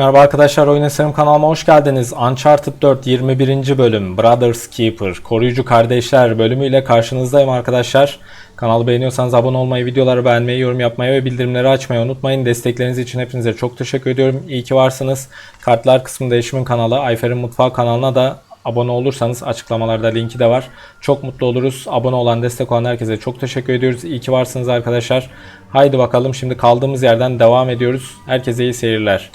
Merhaba arkadaşlar Oyun Eserim kanalıma hoş geldiniz. Uncharted 4 21. bölüm Brothers Keeper Koruyucu Kardeşler bölümüyle karşınızdayım arkadaşlar. Kanalı beğeniyorsanız abone olmayı, videoları beğenmeyi, yorum yapmayı ve bildirimleri açmayı unutmayın. Destekleriniz için hepinize çok teşekkür ediyorum. İyi ki varsınız. Kartlar kısmında eşimin kanalı Ayfer'in Mutfağı kanalına da abone olursanız açıklamalarda linki de var. Çok mutlu oluruz. Abone olan, destek olan herkese çok teşekkür ediyoruz. İyi ki varsınız arkadaşlar. Haydi bakalım şimdi kaldığımız yerden devam ediyoruz. Herkese iyi seyirler.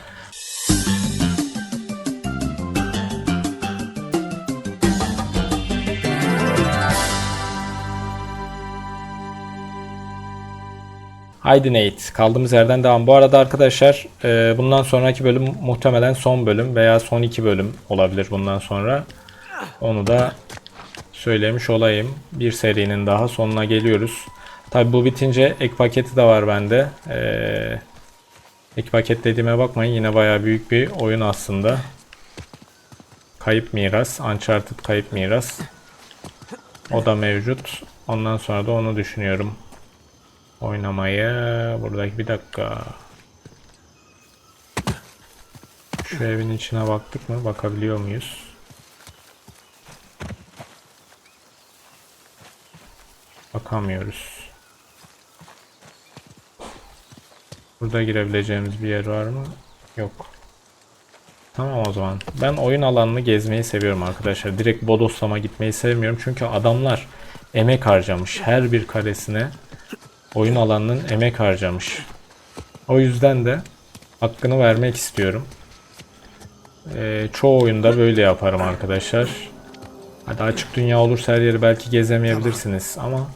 Haydi Nate. Kaldığımız yerden devam. Bu arada arkadaşlar e, bundan sonraki bölüm muhtemelen son bölüm veya son iki bölüm olabilir bundan sonra. Onu da söylemiş olayım. Bir serinin daha sonuna geliyoruz. Tabi bu bitince ek paketi de var bende. E, ek paket dediğime bakmayın yine baya büyük bir oyun aslında. Kayıp miras. Uncharted kayıp miras. O da mevcut. Ondan sonra da onu düşünüyorum oynamayı. Buradaki bir dakika. Şu evin içine baktık mı? Bakabiliyor muyuz? Bakamıyoruz. Burada girebileceğimiz bir yer var mı? Yok. Tamam o zaman. Ben oyun alanını gezmeyi seviyorum arkadaşlar. Direkt bodoslama gitmeyi sevmiyorum. Çünkü adamlar emek harcamış. Her bir karesine oyun alanının emek harcamış. O yüzden de hakkını vermek istiyorum. Ee, çoğu oyunda böyle yaparım arkadaşlar. Hadi açık dünya olursa her yeri belki gezemeyebilirsiniz ama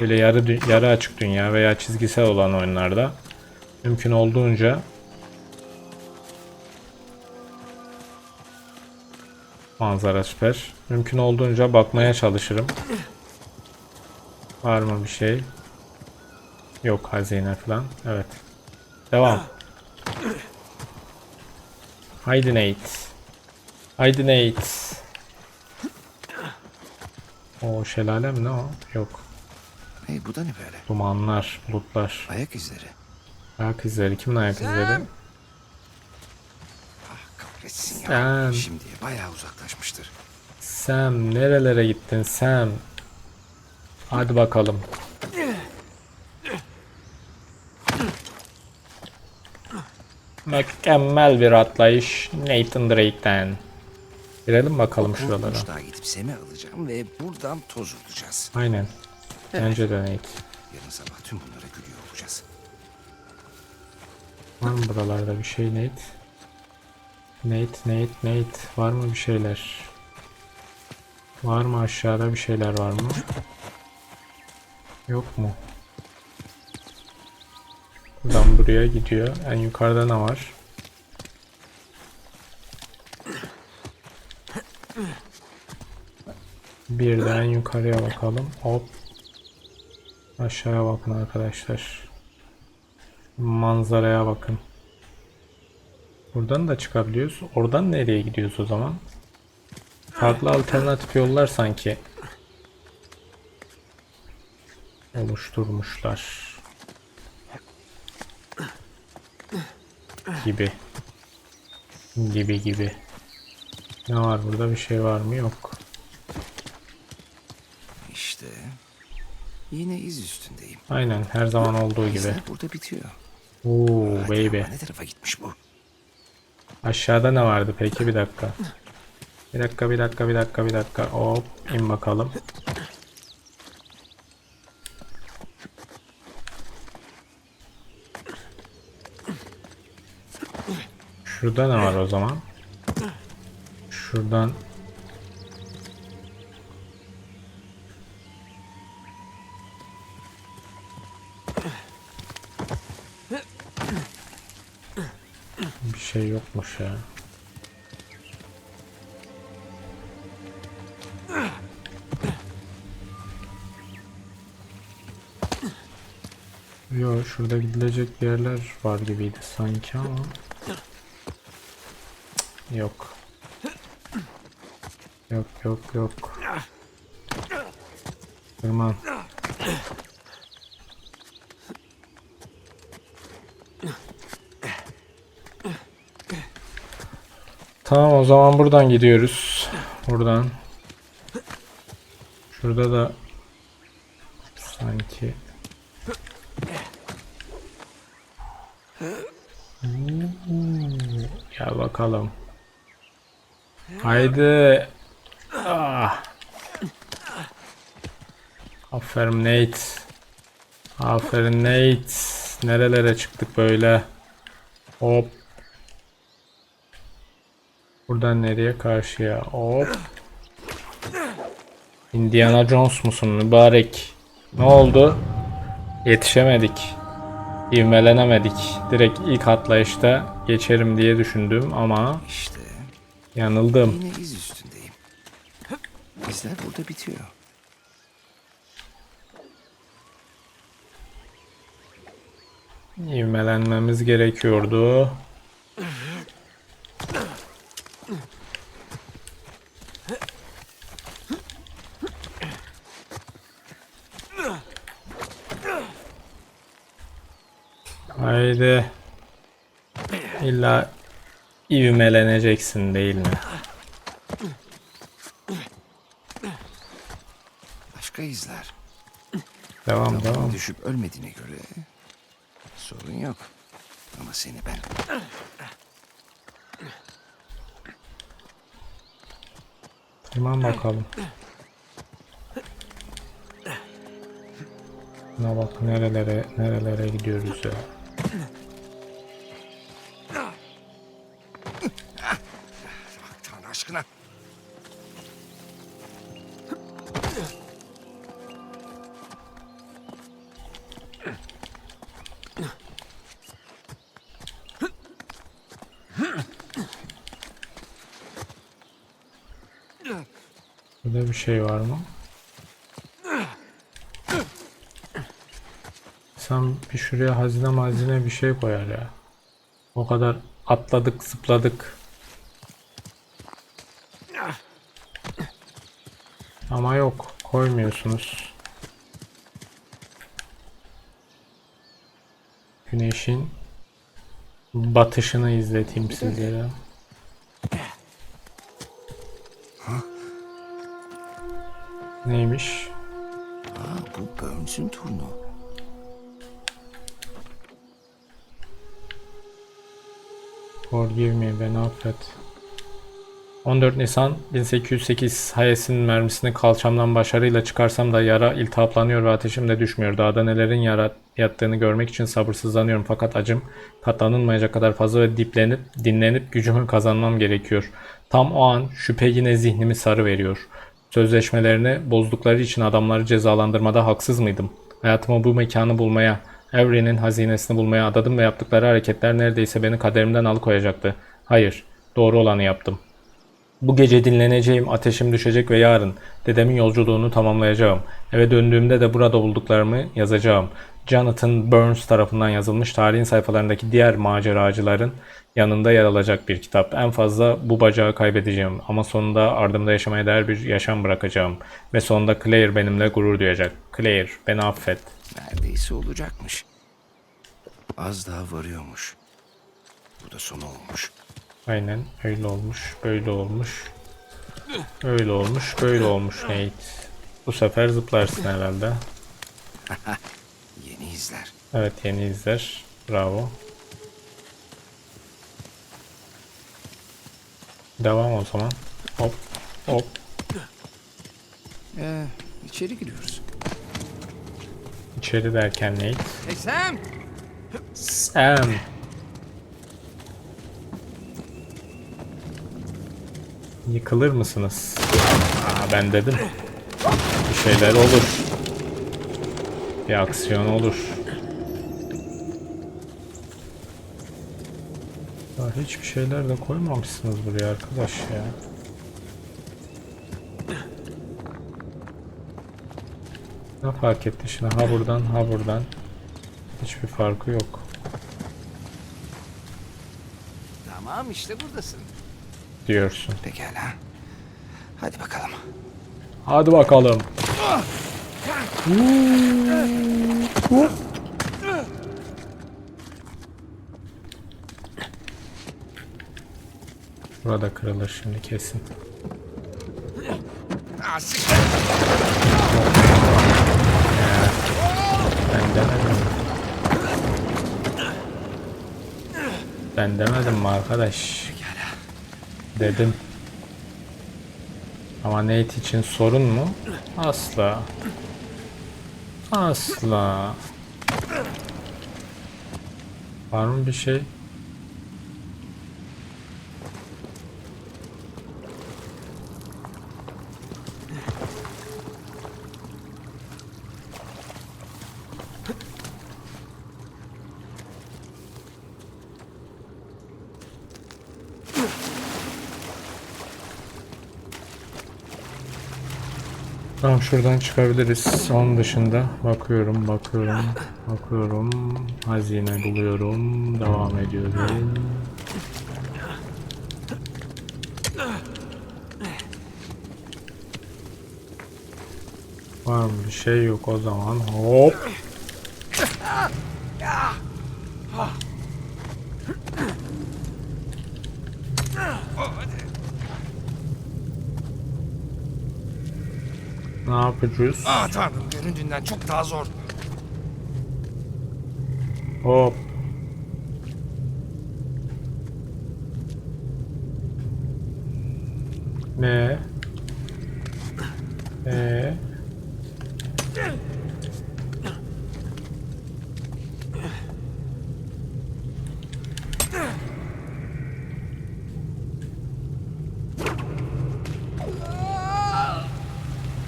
böyle yarı yarı açık dünya veya çizgisel olan oyunlarda mümkün olduğunca manzara süper. Mümkün olduğunca bakmaya çalışırım. Var mı bir şey? Yok hazine falan. Evet. Devam. Haydi Nate. Haydi Nate. O şelale mi ne o? Yok. Hey bu da ne böyle? Dumanlar, bulutlar. Ayak izleri. Ayak izleri. Kimin ayak izleri? Ah kahretsin ya. Sen. Şimdiye bayağı uzaklaşmıştır. Sam nerelere gittin Sam? Hadi bakalım. Mükemmel bir atlayış Nathan Drake'den. Girelim bakalım şuralara. Korkmuşluğa gidip Sem'i alacağım ve buradan toz olacağız. Aynen. Bence de Nate. Yarın sabah tüm bunlara gülüyor olacağız. Var mı buralarda bir şey Nate? Nate, Nate, Nate. Var mı bir şeyler? Var mı aşağıda bir şeyler var mı? Yok mu? Buradan buraya gidiyor. En yukarıda ne var? Bir de en yukarıya bakalım. Hop. Aşağıya bakın arkadaşlar. Manzaraya bakın. Buradan da çıkabiliyoruz. Oradan nereye gidiyoruz o zaman? Farklı alternatif yollar sanki oluşturmuşlar. Gibi. Gibi gibi. Ne var burada bir şey var mı? Yok. İşte yine iz üstündeyim. Aynen her zaman olduğu gibi. İzler burada bitiyor. Oo baby. ne tarafa gitmiş bu? Aşağıda ne vardı peki bir dakika. Bir dakika bir dakika bir dakika bir dakika. Hop in bakalım. Şurada ne var o zaman? Şuradan şey yokmuş ya. Yo şurada gidilecek yerler var gibiydi sanki ama Yok. Yok yok yok. Tırman. Tamam o zaman buradan gidiyoruz. Buradan. Şurada da sanki Gel bakalım. Haydi. Ah. Aferin Nate. Aferin Nate. Nerelere çıktık böyle? Hop. Buradan nereye karşıya? Hop. Indiana Jones musun mübarek? Ne oldu? Yetişemedik. İvmelenemedik. Direkt ilk atlayışta geçerim diye düşündüm ama İşte yanıldım. yine iz üstündeyim. İzler burada bitiyor. İvmelenmemiz gerekiyordu. Haydi. İlla ivmeleneceksin değil mi? Başka izler. Devam devam. Düşüp ölmediğine göre sorun yok. Ama seni ben Tamam bakalım. Buna bak nerelere nerelere gidiyoruz ya. Burada bir şey var mı? Sen bir şuraya hazine mazine bir şey koyar ya. O kadar atladık zıpladık. Ama yok koymuyorsunuz. Güneşin batışını izleteyim sizlere. Neymiş? Aa, bu Burns'ün turnu. Forgive me, beni affet. 14 Nisan 1808 Hayes'in mermisini kalçamdan başarıyla çıkarsam da yara iltihaplanıyor ve ateşim de düşmüyor. Dağda nelerin yara yattığını görmek için sabırsızlanıyorum fakat acım katlanılmayacak kadar fazla ve diplenip dinlenip gücümü kazanmam gerekiyor. Tam o an şüphe yine zihnimi sarı veriyor. Sözleşmelerini bozdukları için adamları cezalandırmada haksız mıydım? Hayatımı bu mekanı bulmaya, Evrenin hazinesini bulmaya adadım ve yaptıkları hareketler neredeyse beni kaderimden alıkoyacaktı. Hayır, doğru olanı yaptım. Bu gece dinleneceğim, ateşim düşecek ve yarın dedemin yolculuğunu tamamlayacağım. Eve döndüğümde de burada bulduklarımı yazacağım. Jonathan Burns tarafından yazılmış tarihin sayfalarındaki diğer maceracıların yanında yer alacak bir kitap. En fazla bu bacağı kaybedeceğim ama sonunda ardımda yaşamaya değer bir yaşam bırakacağım. Ve sonunda Claire benimle gurur duyacak. Claire, beni affet. Neredeyse olacakmış. Az daha varıyormuş. Bu da son olmuş. Aynen öyle olmuş, böyle olmuş. Öyle olmuş, böyle olmuş Nate. Bu sefer zıplarsın herhalde. Yeni izler. Evet yeni izler. Bravo. Devam o zaman. Hop hop. Ee, içeri giriyoruz. İçeri derken Nate. Hey Sam! Sam. Yıkılır mısınız? Aa, ben dedim. Bir şeyler olur. Bir aksiyon olur. Ya hiçbir şeyler de koymamışsınız buraya arkadaş ya. Ne fark etti şimdi? Ha buradan ha buradan. Hiçbir farkı yok. Tamam işte buradasın. Diyorsun. Pekala. Hadi bakalım. Hadi bakalım. Burada kırılır şimdi kesin. Ben demedim. Ben demedim mi arkadaş? Dedim. Ama Nate için sorun mu? Asla. Asla. Var mı bir şey? Tamam şuradan çıkabiliriz. Onun dışında bakıyorum, bakıyorum, bakıyorum. Hazine buluyorum. Devam ediyorum. Var mı bir şey yok o zaman. Hop. Ne yapacağız? Ah tanrım göründüğünden çok daha zor. Hop. Ne? Ee?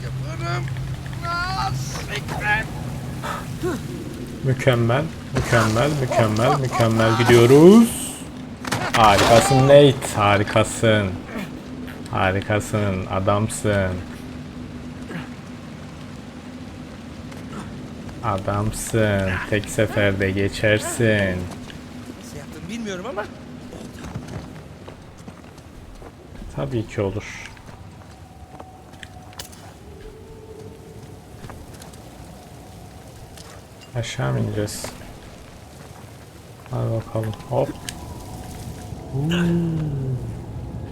Yaparım. Ah, siktir. Mükemmel, mükemmel, mükemmel, mükemmel gidiyoruz. Harikasın Nate, harikasın. Harikasın, adamsın. Adamsın, tek seferde geçersin. Nasıl yaptım bilmiyorum ama Tabii ki olur. Aşağı mı ineceğiz? Hadi bakalım. Hop. Uuu.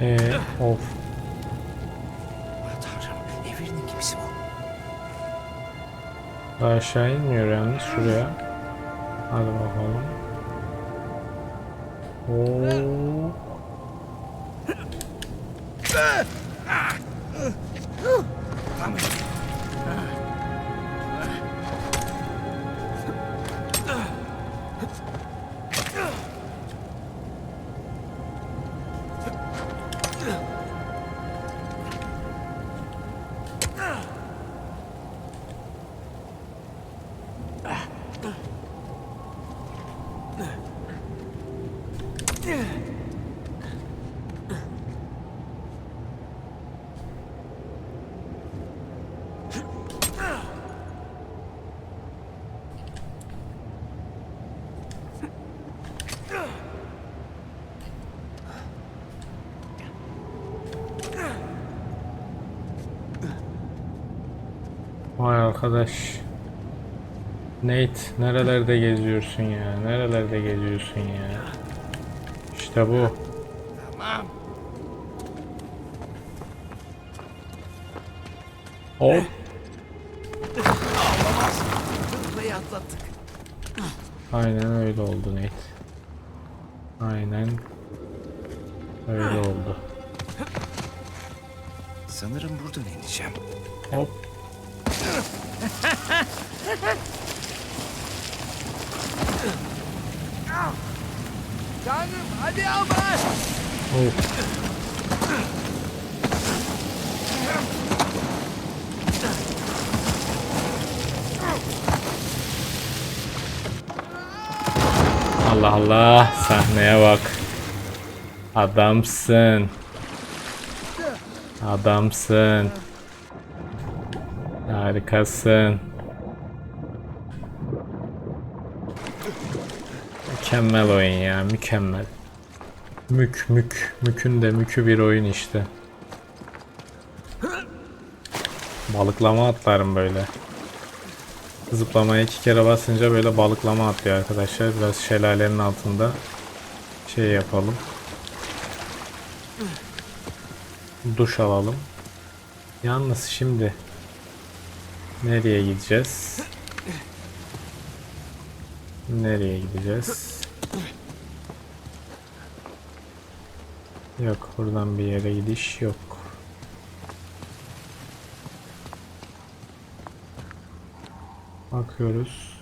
Ee, of. Ah? Daha aşağı inmiyor yalnız şuraya. Hadi bakalım. Oo. Tamam. Arkadaş. Nate nerelerde geziyorsun ya? Nerelerde geziyorsun ya? İşte bu. Tamam. Hop. Olamaz. Burayı atlattık. Aynen öyle oldu Nate. Aynen öyle oldu. Sanırım buradan ineceğim. Hop. Tanrım hadi ama. Of. Allah Allah sahneye bak. Adamsın. Adamsın. Harikasın. Mükemmel oyun ya, mükemmel. Mük mük. Mükün de mükü bir oyun işte. Balıklama atlarım böyle. Zıplamaya iki kere basınca böyle balıklama atlıyor arkadaşlar. Biraz şelalenin altında şey yapalım. Duş alalım. Yalnız şimdi nereye gideceğiz? Nereye gideceğiz? Yok buradan bir yere gidiş yok. Bakıyoruz.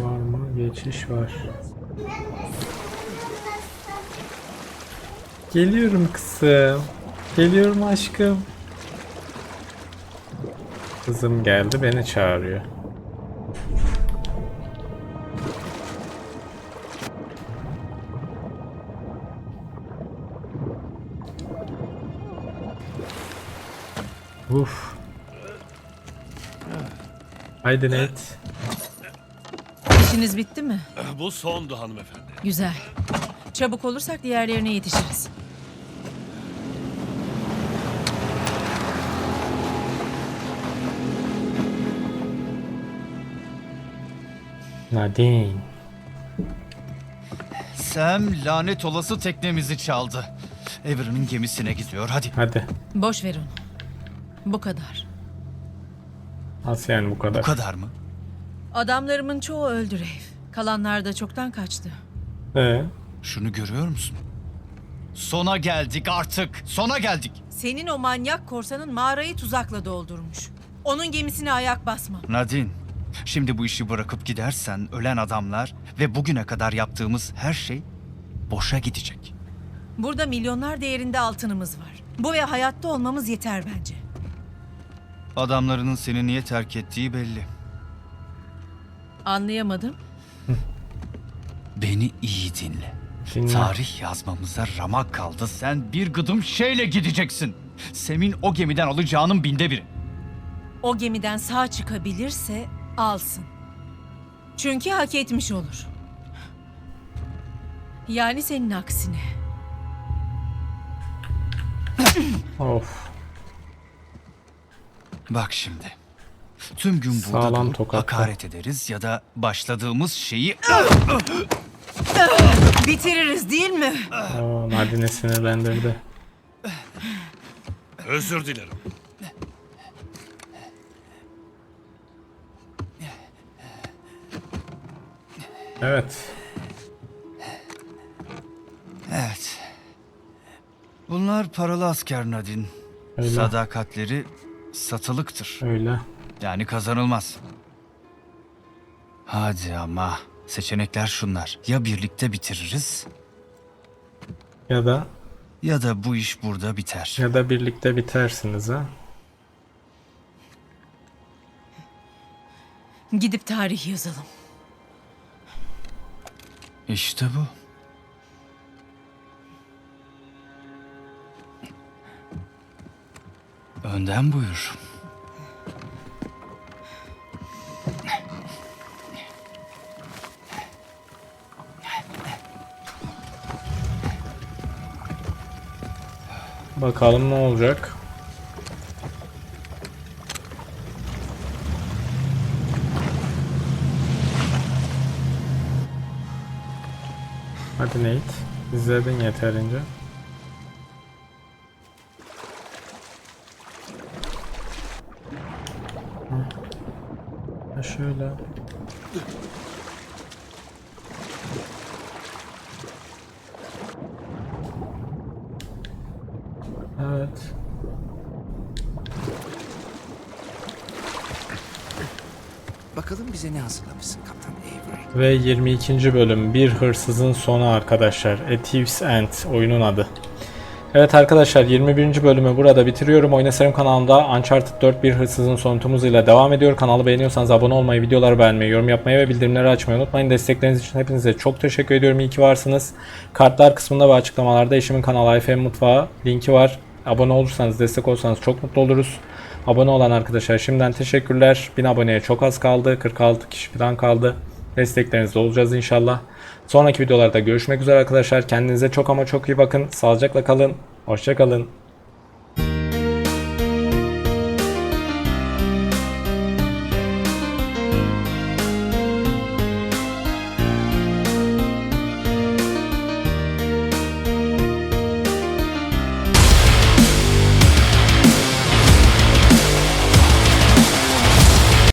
Var mı? Geçiş var. Geliyorum kızım. Geliyorum aşkım. Kızım geldi beni çağırıyor. Uf. Haydi Nate. İşiniz bitti mi? Bu sondu hanımefendi. Güzel. Çabuk olursak diğerlerine yetişiriz. Nadine. Sam lanet olası teknemizi çaldı. Avery'nin gemisine gidiyor. Hadi. Hadi. Boş ver onu. Bu kadar. Nasıl yani bu kadar? Bu kadar mı? Adamlarımın çoğu öldü Reif. Kalanlar da çoktan kaçtı. Ee, Şunu görüyor musun? Sona geldik artık. Sona geldik. Senin o manyak korsanın mağarayı tuzakla doldurmuş. Onun gemisine ayak basma. Nadine, şimdi bu işi bırakıp gidersen ölen adamlar ve bugüne kadar yaptığımız her şey boşa gidecek. Burada milyonlar değerinde altınımız var. Bu ve hayatta olmamız yeter bence. Adamlarının seni niye terk ettiği belli. Anlayamadım. Beni iyi dinle. Dinle. Tarih yazmamıza ramak kaldı. Sen bir gıdım şeyle gideceksin. Sem'in o gemiden alacağının binde biri. O gemiden sağ çıkabilirse alsın. Çünkü hak etmiş olur. Yani senin aksine. of. Bak şimdi. Tüm gün burada Sağlam durup tokatla. hakaret ederiz ya da başladığımız şeyi Bitiririz değil mi? Oo, Nadine sinirlendirdi. Özür dilerim. Evet. Evet. Bunlar paralı asker Nadine. Öyle. Sadakatleri satılıktır. Öyle. Yani kazanılmaz. Hadi ama. Seçenekler şunlar. Ya birlikte bitiririz Ya da ya da bu iş burada biter. ya da birlikte bitersiniz ha. Gidip tarih yazalım. İşte bu. Önden buyur. Bakalım ne olacak. Hadi Nate. İzledin yeterince. Ha şöyle. Evet. Bakalım bize ne hazırlamışsın Kaptan Avery. Ve 22. bölüm Bir Hırsızın Sonu arkadaşlar. A Thief's End oyunun adı. Evet arkadaşlar 21. bölümü burada bitiriyorum. Oynasarım kanalında Uncharted 4 Bir Hırsızın Sonu tümüyle devam ediyor. Kanalı beğeniyorsanız abone olmayı, videoları beğenmeyi, yorum yapmayı ve bildirimleri açmayı unutmayın. Destekleriniz için hepinize çok teşekkür ediyorum. İyi ki varsınız. Kartlar kısmında ve açıklamalarda eşimin kanalı IFM Mutfağı linki var. Abone olursanız, destek olursanız çok mutlu oluruz. Abone olan arkadaşlar şimdiden teşekkürler. 1000 aboneye çok az kaldı. 46 kişi falan kaldı. Desteklerinizde olacağız inşallah. Sonraki videolarda görüşmek üzere arkadaşlar. Kendinize çok ama çok iyi bakın. Sağlıcakla kalın. Hoşçakalın.